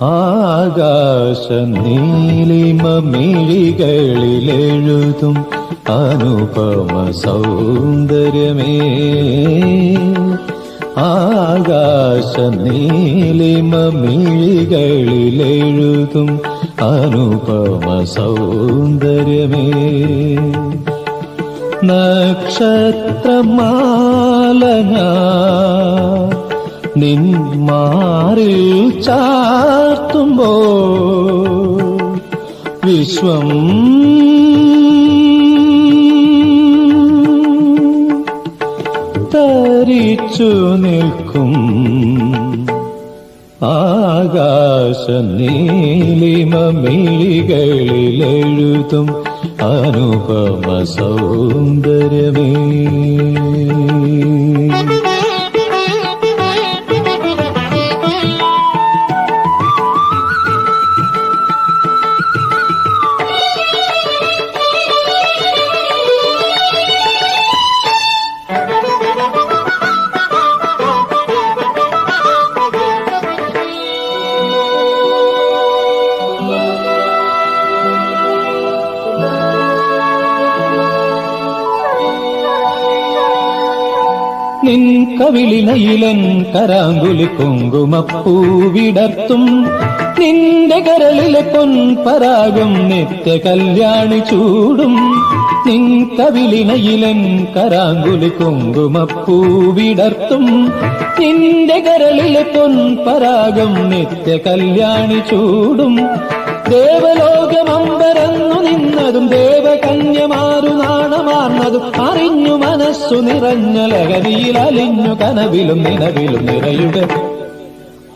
ആകാശ നീലിമ മിഴികളിലെഴുതും അനുപമ സൗന്ദര്യമേ ആകാശ നീലിമ മിഴികളിലെഴുതും അനുപമ സൗന്ദര്യമേ നക്ഷത്രമാല ഞാൻ നിൻ മാറിൽ ചാർത്തുമ്പോ വിശ്വം തരിച്ചു നിൽക്കും ആകാശ നീലിമ മിഴികളിലെഴുതും അനുപമ സൗന്ദര്യമേ നിൻ കവിളിനയിലൻ കരാങ്കുലി കുങ്കുമപ്പൂവിടർത്തും നിന്റെ കരളിലെ പൊൻ പരാഗം നിത്യ കല്യാണി ചൂടും. നിൻ കവിളിനയിലൻ കരാങ്കുലി കുങ്കുമപ്പൂവിടർത്തും നിന്റെ കരളിലെ പൊൻ പരാഗം നിത്യ കല്യാണി ചൂടും. ദേവലോകമമ്പരന്നു നിന്നതും ദേവകന്യമാരു നാണമാർന്നതും അറിഞ്ഞു മനസ്സു നിറഞ്ഞ ലഹരിയിൽ അലിഞ്ഞു കനവിലും നിലവിലും നിറയുക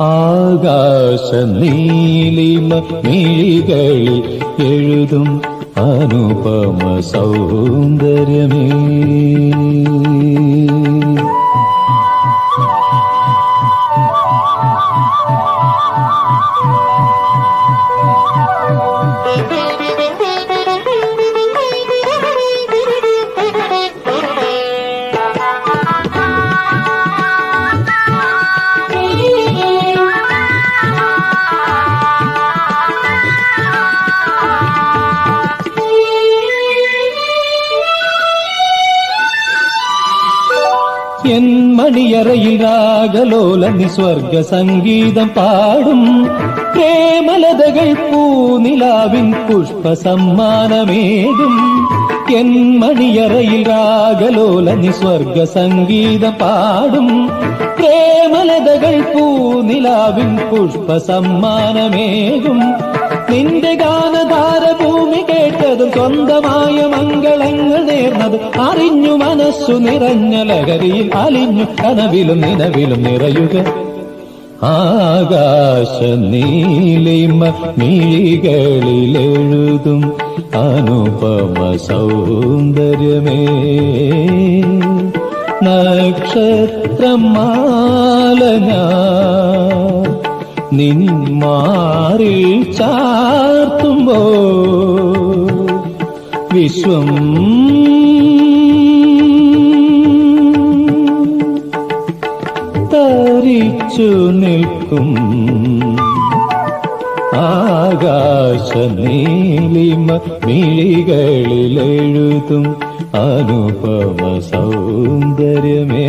ആകാശ നീലിമ മിഴികളിൽ എഴുതും അനുപമ സൗന്ദര്യമേ. என் மணியறையில் ராகலோல நிஸ்வர்க சங்கீதம் பாடும் பிரேமலதகள் பூநிலாவின் புஷ்ப சம்மானமேகும். என் மணியறையில் ராகலோல நிஸ்வர்க சங்கீதம் பாடும் பிரேமலதகள் பூநிலாவின் புஷ்ப சம்மானமேகும். നിന്റെ ഗാനധാര ഭൂമി കേട്ടതും സ്വന്തമായ മംഗളങ്ങൾ നേർന്നതും അറിഞ്ഞു മനസ്സു നിറഞ്ഞ ലഹരിയിൽ അലിഞ്ഞു കനവിലും നിലവിലും നിറയുക. ആകാശ നീലിമ മിഴികളിലെഴുതും അനുപമ സൗന്ദര്യമേ. നക്ഷത്രമാല നിൻ മാറിൽ ചാർത്തുമ്പോ വിശ്വം. തരിച്ചു നിൽക്കും ആകാശനീലിമ മിഴികളിലെഴുതും അനുപമ സൗന്ദര്യമേ.